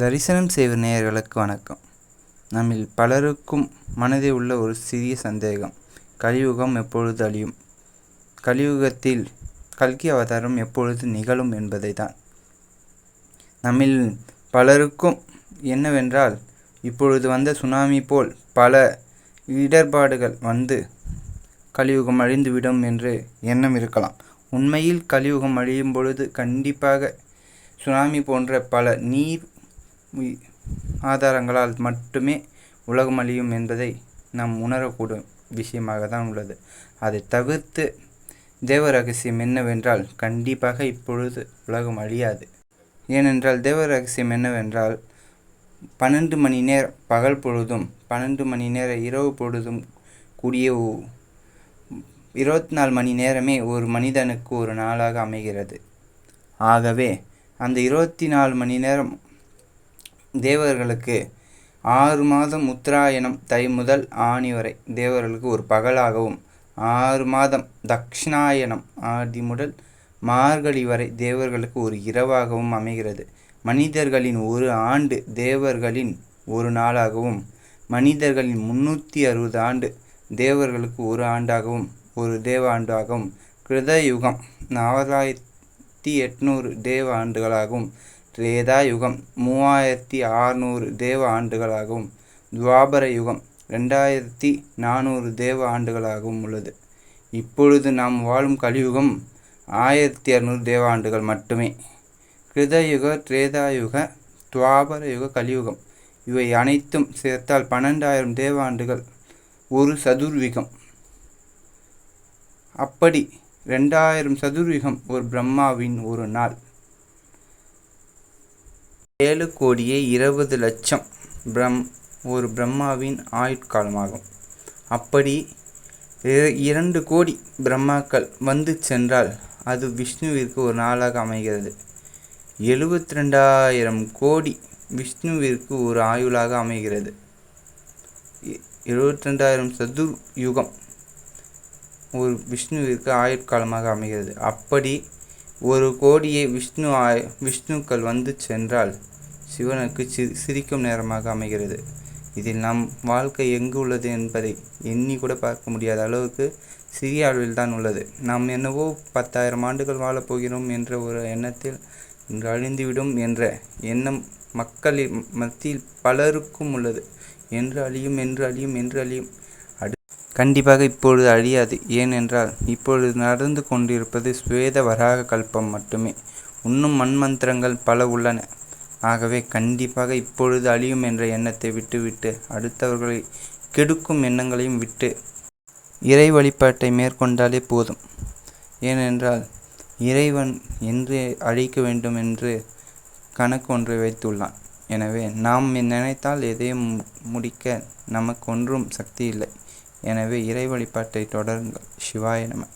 தரிசனம் செய்வர் நேயர்களுக்கு வணக்கம். நம்மில் பலருக்கும் மனதில் உள்ள ஒரு சிறிய சந்தேகம் கலியுகம் எப்பொழுது அழியும்? கலியுகத்தில் கல்கி அவதாரம் எப்பொழுது நிகழும் என்பதை தான் நம்மில் பலருக்கும் என்னவென்றால் இப்பொழுது வந்த சுனாமி போல் பல இடர்பாடுகள் வந்து கலியுகம் அழிந்துவிடும் என்று எண்ணம் இருக்கலாம். உண்மையில் கலியுகம் அழியும் பொழுது கண்டிப்பாக சுனாமி போன்ற பல நீர் ஆதாரங்களால் மட்டுமே உலகம் அழியும் என்பதை நாம் உணரக்கூடும் விஷயமாக தான் உள்ளது. அதை தவிர்த்து தேவ ரகசியம் என்னவென்றால் கண்டிப்பாக இப்பொழுது உலகம் அழியாது. ஏனென்றால் தேவ ரகசியம் என்னவென்றால் பன்னெண்டு மணி நேரம் பகல் பொழுதும் பன்னெண்டு மணி நேர இரவு பொழுதும் கூடிய இருபத்தி நாலு மணி நேரமே ஒரு மனிதனுக்கு ஒரு நாளாக அமைகிறது. ஆகவே அந்த இருபத்தி நாலு மணி நேரம் தேவர்களுக்கு ஆறு மாதம் உத்தராயணம் தை முதல் ஆணி வரை தேவர்களுக்கு ஒரு பகலாகவும் ஆறு மாதம் தக்ஷிணாயனம் ஆதி முதல் மார்கழி வரை தேவர்களுக்கு ஒரு இரவாகவும் அமைகிறது. மனிதர்களின் ஒரு ஆண்டு தேவர்களின் ஒரு நாளாகவும் மனிதர்களின் முன்னூற்றி அறுபது ஆண்டு தேவர்களுக்கு ஒரு ஆண்டாகவும் ஒரு தேவ ஆண்டாகவும் கிருதயுகம் நாலாயிரத்தி எட்நூறு தேவ ஆண்டுகளாகவும் திரேதா யுகம் மூவாயிரத்தி ஆறுநூறு தேவ ஆண்டுகளாகவும் துவாபர யுகம் ரெண்டாயிரத்தி நானூறு தேவ ஆண்டுகளாகவும் உள்ளது. இப்பொழுது நாம் வாழும் கலியுகம் ஆயிரத்தி இரநூறு தேவ ஆண்டுகள் மட்டுமே. கிருதயுக திரேதாயுக துவாபர யுக கலியுகம். இவை அனைத்தும் சேர்த்தால் பன்னெண்டாயிரம் தேவ ஆண்டுகள் ஒரு சதுர்விகம். அப்படி ரெண்டாயிரம் சதுர்விகம் ஒரு பிரம்மாவின் ஒரு நாள். ஏழு கோடியே இருபது லட்சம் பிரம் ஒரு பிரம்மாவின் ஆயுட்காலமாகும். அப்படி இரண்டு கோடி பிரம்மாக்கள் வந்து சென்றால் அது விஷ்ணுவிற்கு ஒரு நாளாக அமைகிறது. எழுபத்தி ரெண்டாயிரம் கோடி விஷ்ணுவிற்கு ஒரு ஆயுளாக அமைகிறது. எழுபத்தி ரெண்டாயிரம் சதுர் யுகம் ஒரு விஷ்ணுவிற்கு ஆயுட்காலமாக அமைகிறது. அப்படி ஒரு கோடியே விஷ்ணு விஷ்ணுக்கள் வந்து சென்றால் சிவனுக்கு சி சிரிக்கும் நேரமாக அமைகிறது. இதில் நம் வாழ்க்கை எங்கு உள்ளது என்பதை எண்ணி கூட பார்க்க முடியாத அளவுக்கு சிறிய அளவில் தான் உள்ளது. நாம் என்னவோ பத்தாயிரம் ஆண்டுகள் வாழப்போகிறோம் என்ற ஒரு எண்ணத்தில் இன்று அழிந்துவிடும் என்ற எண்ணம் மக்களின் மத்தியில் பலருக்கும் உள்ளது. என்று அழியும் என்று அழியும் என்று அழியும். கண்டிப்பாக இப்பொழுது அழியாது. ஏனென்றால் இப்பொழுது நடந்து கொண்டிருப்பது ஸ்வேத வராக கல்பம் மட்டுமே. இன்னும் மண்மந்திரங்கள் பல உள்ளன. ஆகவே கண்டிப்பாக இப்பொழுது அழியும் என்ற எண்ணத்தை விட்டுவிட்டு அடுத்தவர்களை கெடுக்கும் எண்ணங்களையும் விட்டு இறை வழிபாட்டை மேற்கொண்டாலே போதும். ஏனென்றால் இறைவன் என்று அழிக்க வேண்டும் என்று கணக்கு ஒன்றை வைத்துள்ளான். எனவே நாம் நினைத்தால் எதையும் முடிக்க நமக்கு ஒன்றும் சக்தி இல்லை. எனவே இறை வழிபாட்டை தொடருங்கள். சிவாய நம.